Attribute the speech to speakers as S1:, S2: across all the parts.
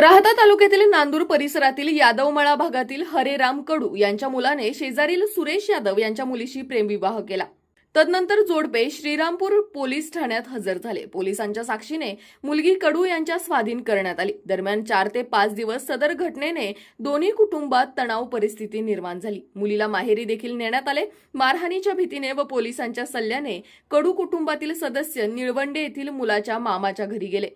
S1: राहता तालुक्यातील नांदूर परिसरातील यादवमळा भागातील हरेराम कडू यांच्या मुलाने शेजारील सुरेश यादव यांच्या मुलीशी प्रेमविवाह केला. तदनंतर जोडपे श्रीरामपूर पोलीस ठाण्यात हजर झाले. पोलिसांच्या साक्षीने मुलगी कडू यांच्या स्वाधीन करण्यात आली. दरम्यान चार ते पाच दिवस सदर घटनेने दोन्ही कुटुंबात तणाव परिस्थिती निर्माण झाली. मुलीला माहेरी देखील नेण्यात आले. मारहाणीच्या भीतीने व पोलिसांच्या सल्ल्याने कडू कुटुंबातील सदस्य निळवंडे येथील मुलाच्या मामाच्या घरी गेले.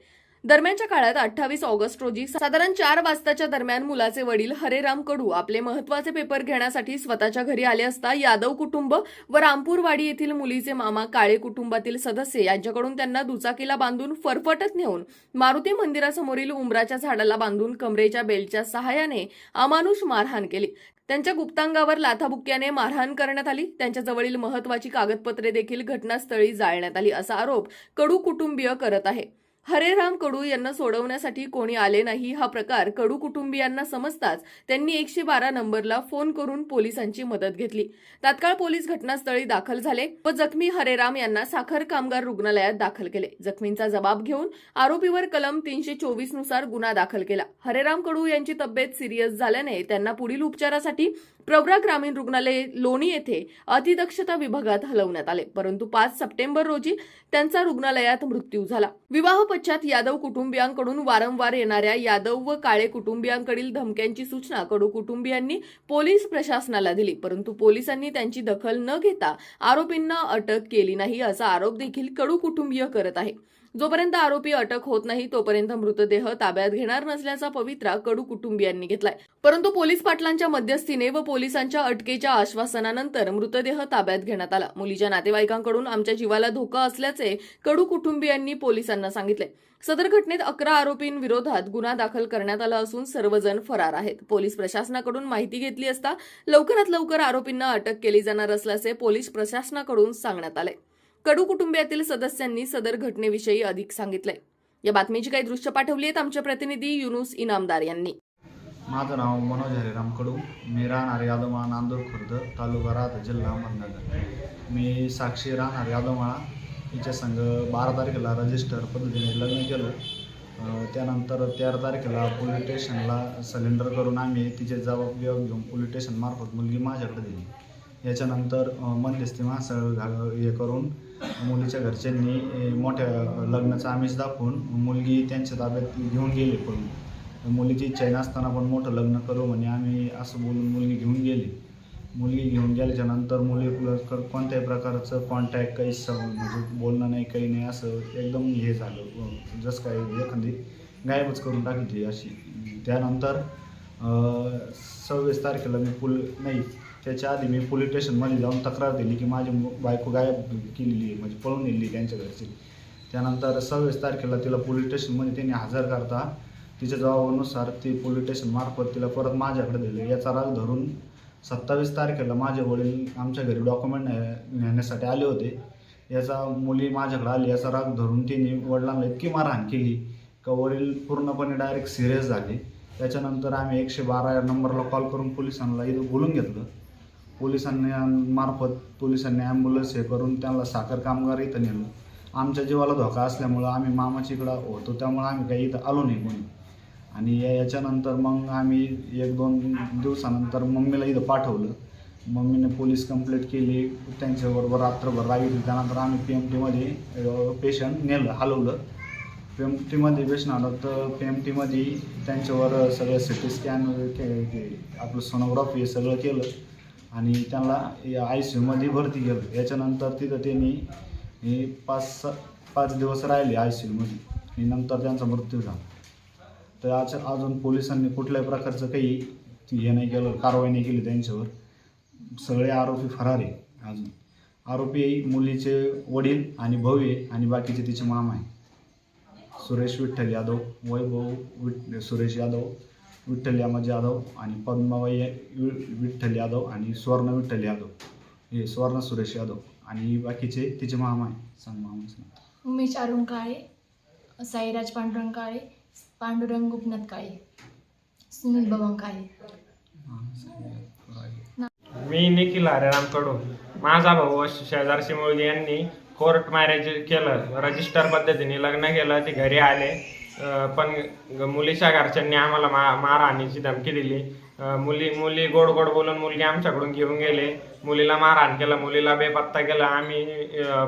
S1: दरम्यानच्या काळात अठ्ठावीस ऑगस्ट रोजी साधारण चार वाजताच्या दरम्यान मुलाचे वडील हरेराम कडू आपले महत्त्वाचे पेपर घेण्यासाठी स्वतःच्या घरी आले असता यादव कुटुंब व रामपूरवाडी येथील मुलीचे मामा काळे कुटुंबातील सदस्य यांच्याकडून त्यांना दुचाकीला बांधून फरफटत नेऊन मारुती मंदिरासमोरील उंबराच्या झाडाला बांधून कमरेच्या बेल्टच्या सहाय्याने अमानुष मारहाण केली. त्यांच्या गुप्तांगावर लाथाबुक्क्याने मारहाण करण्यात आली. त्यांच्याजवळील महत्वाची कागदपत्रे देखील घटनास्थळी जाळण्यात आली असा आरोप कडू कुटुंबीय करत आहे. हरेराम कडू यांना सोडवण्यासाठी कोणी आले नाही हा प्रकार कडू कुटुंबियांना समजताच त्यांनी एकशे बारा नंबरला फोन करून पोलिसांची मदत घेतली. तात्काळ पोलीस घटनास्थळी दाखल झाले व जखमी हरेराम यांना साखर कामगार रुग्णालयात दाखल केले. जखमींचा जबाब घेऊन आरोपीवर कलम तीनशे चोवीसनुसार गुन्हा दाखल केला. हरेराम कडू यांची तब्येत सिरियस झाल्याने त्यांना पुढील उपचारासाठी प्रवरा ग्रामीण रुग्णालय लोणी येथे अतिदक्षता विभागात हलवण्यात आले. परंतु पाच सप्टेंबर रोजी त्यांचा रुग्णालयात मृत्यू झाला. विवाह पश्चात यादव कुटुंबियांकडून वारंवार येणाऱ्या यादव व काळे कुटुंबियांकडील धमक्यांची सूचना कडू कुटुंबियांनी पोलीस प्रशासनाला दिली. परंतु पोलिसांनी त्यांची दखल न घेता आरोपींना अटक केली नाही असा आरोप देखील कडू कुटुंबीय करत आहे. जोपर्यंत आरोपी अटक होत नाही तोपर्यंत मृतदेह ताब्यात घेणार नसल्याचा पवित्रा कडू कुटुंबियांनी घेतलाय. परंतु पोलीस पाटलांच्या मध्यस्थीने व पोलिसांच्या अटकेच्या आश्वासनानंतर मृतदेह ताब्यात घेण्यात आला. मुलीच्या नातेवाईकांकडून आमच्या जीवाला धोका असल्याचे कडू कुटुंबियांनी पोलिसांना सांगितले. सदर घटनेत अकरा आरोपींविरोधात गुन्हा दाखल करण्यात आला असून सर्वजण फरार आहेत. पोलीस प्रशासनाकडून माहिती घेतली असता लवकरात लवकर आरोपींना अटक केली जाणार असल्याचे पोलीस प्रशासनाकडून सांगण्यात आले. कडू कुटुंबियातील सदस्यांनी सदर घटनेविषयी अधिक सांगितलंय. या बातमीची काही दृश्य पाठवली आहेत आमचे प्रतिनिधी युनुस इनामदार यांनी.
S2: माझं नाव मनोज हरिराम कडू. मी राहणार यादवमाळा नांदूर खुर्द तालुका राहत जिल्हा अहमदनगर. मी साक्षी राहणार यादवमाळा हिच्या संघ बारा तारखेला रजिस्टर पद्धतीने लग्न केलं. त्यानंतर तेरा तारखेला पोलीस स्टेशनला सिलेंडर करून आम्ही तिचे जबाब घेऊन पोलीस स्टेशनमार्फत मुलगी माझ्याकडे दिली. याच्यानंतर अं, मध्यस्थी माणसं हे करून मुलीच्या घरच्यांनी मोठ्या लग्नाचं आमिष दाखवून मुलगी त्यांच्या ताब्यात घेऊन गेली पण मुलीची इच्छा नसताना पण मोठं लग्न करू म्हणे. आम्ही असं बोलून मुलगी घेऊन गेली. मुलगी घेऊन गेल्याच्यानंतर मुली कोणत्याही प्रकारचं कॉन्टॅक्ट काही स म्हणजे बोलणं नाही काही नाही असं एकदम हे झालं. जसं काय एखादी गायबच करून टाकली अशी. त्यानंतर सव्वीस तारखेला मी पुल नाही त्याच्या आधी मी पोलीस स्टेशनमध्ये जाऊन तक्रार दिली की माझी मु- बायको गायब केलेली आहे म्हणजे पळून नेली त्यांच्या घरची. त्यानंतर सव्वीस तारखेला तिला पोलीस स्टेशनमध्ये त्यांनी हजर करता. तिच्या जबाबानुसार ती पोलीस स्टेशनमार्फत तिला परत माझ्याकडे दिले याचा राग धरून सत्तावीस तारखेला माझे वडील आमच्या घरी डॉक्युमेंट नेण्यासाठी आले होते. याचा मुली माझ्याकडे आली. याचा राग धरून तिने वडिलांना इतकी मारहाण केली का वडील पूर्णपणे डायरेक्ट सिरियस झाले. त्याच्यानंतर आम्ही एकशे बारा या नंबरला कॉल करून पोलिसांना इथं बोलून घेतलं. पोलिसांनी मार्फत पोलिसांनी ॲम्ब्युलन्स हे करून त्यांना साखर कामगार इथं नेलं. आमच्या जीवाला धोका असल्यामुळं आम्ही मामाच्या इकडं होतो त्यामुळं आम्ही काही इथं आलो नाही कोणी आणि या- याच्यानंतर मग आम्ही एक दोन दिवसानंतर मम्मीला इथं पाठवलं. मम्मीने पोलीस कंप्लेंट केली त्यांच्याबरोबर रात्रभर राहिली त्यानंतर आम्ही पी एम टीमध्ये पेशंट नेलं हलवलं. पी एम टीमध्ये पेशंट आलं तर पी एम टीमध्ये त्यांच्यावर सगळं सी टी स्कॅन आपलं सोनोग्राफी हे सगळं केलं. आणि त्यांना आय सी यूमध्ये भरती केलं. याच्यानंतर तिथं त्यांनी हे पाच स पाच दिवस राहिले आय सी यूमध्ये आणि नंतर त्यांचा मृत्यू झाला. तर आज अजून पोलिसांनी कुठल्याही प्रकारचं काही हे नाही केलं कारवाई नाही केली त्यांच्यावर. सगळे आरोपी फरार आहे अजून. आरोपी मुलीचे वडील आणि भव्य आहे आणि बाकीचे तिचे मामा आहे सुरेश विठ्ठल यादव वैभव विठ सुरेश यादव. विठ्ठल यामज यादव आणि पद्माबाई विठ्ठल यादव आणि स्वर्ण विठ्ठल यादव. हे स्वर्ण सुरेश यादव आणि बाकीचे तिचे मामा आहे सांग नाव.
S3: उमेश अरुण काळे साईराज पांडुरंग काळे पांडुरंग गोपनाथ काळे सुनील बबन काळे.
S4: मी निखिल हरेराम कडू माझा भाऊ शेजारची मुलगी यांनी कोर्ट मॅरेज केलं. रजिस्टर पद्धतीने लग्न केलं. ते घरी आले. पण मुलीच्या घरच्यांनी आम्हाला मा मारहाणीची धमकी दिली. मुली मुली गोड गोड बोलून मुलगी आमच्याकडून घेऊन गेले. मुलीला मारहाण केलं मुलीला बेपत्ता केला. आम्ही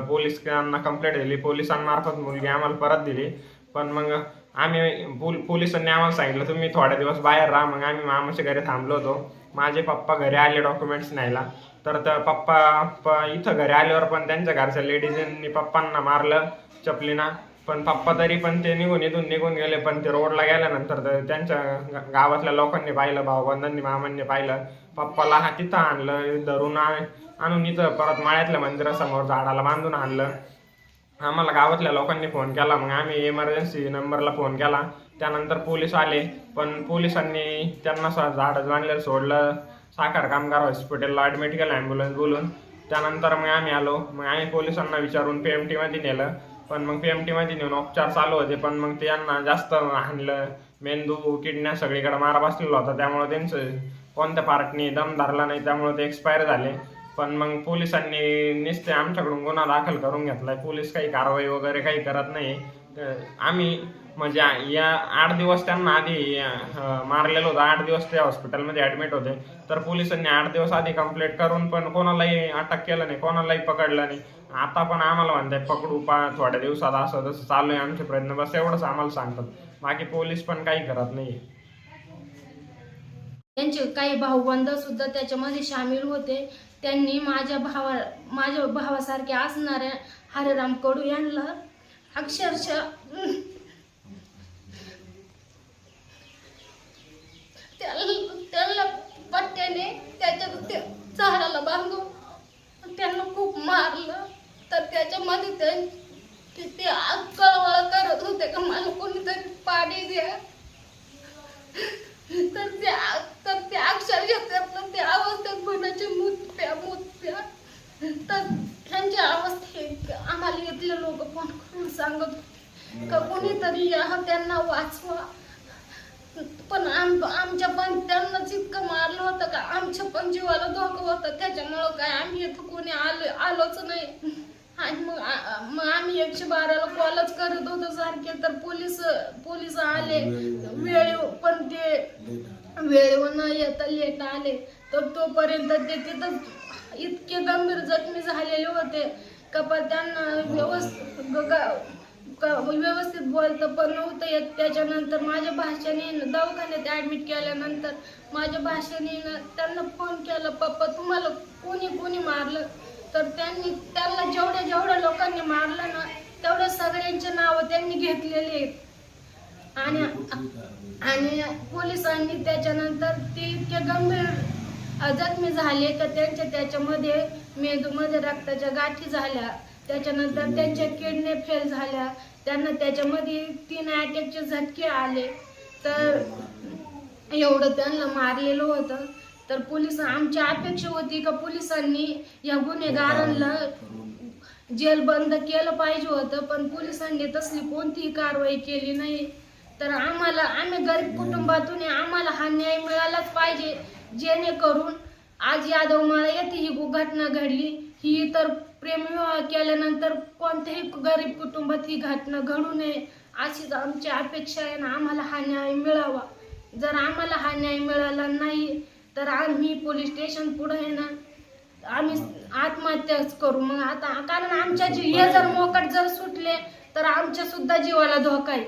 S4: पोलिसांना कंप्लेंट दिली. पोलिसांमार्फत मुलगी आम्हाला परत दिली. पण मग आम्ही पोल पोलिसांनी आम्हाला सांगितलं तुम्ही थोड्या दिवस बाहेर राहा. मग आम्ही मामाच्या घरी थांबलो होतो. माझे पप्पा घरी आले डॉक्युमेंट्स न्यायला. तर त्या पप्पा प इथं घरी आल्यावर पण त्यांच्या घरच्या लेडीजांनी पप्पांना मारलं चपलीना. पण पप्पा तरी पण ते निघून इथून निघून गेले पण ते रोडला गेल्यानंतर तर त्यांच्या गा- गावातल्या लोकांनी पाहिलं भाऊबंधांनी मामांनी पाहिलं. पप्पाला हा तिथं आणलं धरून आ- आणून इथं परत माळ्यातल्या मंदिरासमोर झाडाला बांधून आणलं. आम्हाला गावातल्या लोकांनी फोन केला मग आम्ही इमर्जन्सी नंबरला फोन केला. त्यानंतर पोलीस आले पण पोलिसांनी त्यांना स- झाडच बांधलेलं सोडलं. साखर कामगार हॉस्पिटलला ॲडमिट केलं ॲम्ब्युलन्स बोलून. त्यानंतर मग आम्ही आलो मग आम्ही पोलिसांना विचारून पी एम टीमध्ये नेलं. पण मग पी एम टीमध्ये नेऊन उपचार चालू होते पण मग ते यांना जास्त हाणलं. मेंदू किडन्या सगळीकडे मारा बसलेला होता त्यामुळे त्यांचं कोणत्या पार्टनी दम धरला नाही त्यामुळे ते एक्सपायर झाले. पण मग पोलिसांनी नुसते आमच्याकडून गुन्हा दाखल करून घेतलाय. पोलीस काही कारवाई वगैरे काही करत नाही. आम्ही म्हणजे या आठ दिवस त्यांना आधी मारलेलं होतं. आठ दिवस ते हॉस्पिटलमध्ये ॲडमिट होते. तर पोलिसांनी आठ दिवस आधी कंप्लेंट करून पण कोणालाही अटक केलं नाही कोणालाही पकडलं नाही. आता पण आम्हाला म्हणतात पकडू पा थोड्या दिवसात असं तसं चालू आहे आमचे प्रयत्न बस एवढंच आम्हाला सांगतात. बाकी पोलीस पण काही करत नाही.
S3: त्यांचे काही भाऊबंध सुद्धा त्याच्यामध्ये सामील होते. त्यांनी माझ्या भावा माझ्या भावासारखे असणाऱ्या हरेराम कडू यांना अक्षरशः. त्याला पट्ट्याने त्याच्या त्या झाडाला बांधून त्यांना खूप मारलं. तर त्याच्यामध्ये ते ते- कळवळ करत होते का मला कोणीतरी पाणी द्या. तर त्या तर त्या अक्षरशः त्यातलं त्या अवस्थेत म्हणायचे मुत्या मुत्या तर त्यांच्या अवस्थेत आम्हाला इथले लोक फोन करून सांगत का कोणीतरी या त्यांना वाचवा. पण आम आमच्या पण त्यांनाच इतकं मारलं होतं का? आमच्या पण जीवाला धोका होता. त्याच्यामुळं काय आम्ही इथं कोणी आलो आलोच नाही. आणि मग मग आम्ही एकशे बाराला कॉलच करत होतो सारखे. तर पोलीस पोलीस आले. वेळ पण ते वेळेवर न येता लेट आले. तर तोपर्यंत ते तिथं इतके गंभीर जखमी झालेले होते. का त्यांना व्यवस्थित ग- व्यवस्थित बोलतं पण नव्हतं येत. त्याच्यानंतर माझ्या भाषेने दवाखान्यात ॲडमिट केल्यानंतर माझ्या भाषेने त्यांना फोन केला पप्पा तुम्हाला कोणी कोणी मारलं? तर त्यांनी त्यांना जेवढ्या जेवढ्या लोकांनी मारलं ना तेवढ्या सगळ्यांचे नावं त्यांनी घेतलेली. आहेत आणि आणि पोलिसांनी त्याच्यानंतर ते इतके गंभीर जखमी झाले तर त्यांच्या त्याच्यामध्ये मेंदूमध्ये रक्ताच्या गाठी झाल्या. त्याच्यानंतर त्यांच्या किडने फेल झाल्या. त्यांना त्याच्यामध्ये तीन अटॅकचे झटके आले. तर एवढं त्यांना मारलेलं होतं. तर पोलीस आमची अपेक्षा होती का पोलिसांनी या गुन्हेगारांना जेल बंद केलं पाहिजे होतं. पण पोलिसांनी तसली कोणतीही कारवाई केली नाही. तर आम्हाला आम्ही गरीब कुटुंबातून आहे, आम्हाला हा न्याय मिळालाच पाहिजे जेणेकरून आज यादव माळा येथे ही घटना घडली. ही तर प्रेमविवाह केल्यानंतर कोणत्याही गरीब कुटुंबात ही घटना घडू नये अशीच आमची अपेक्षा आहे ना आम्हाला हा न्याय मिळावा. जर आम्हाला हा न्याय मिळाला नाही तर आम्ही पोलीस स्टेशन पुढे आहे ना आम्ही आत्महत्याच करू. मग आता कारण आमच्या जी हे जर मोकट जर सुटले तर आमच्या सुद्धा जीवाला धोका आहे.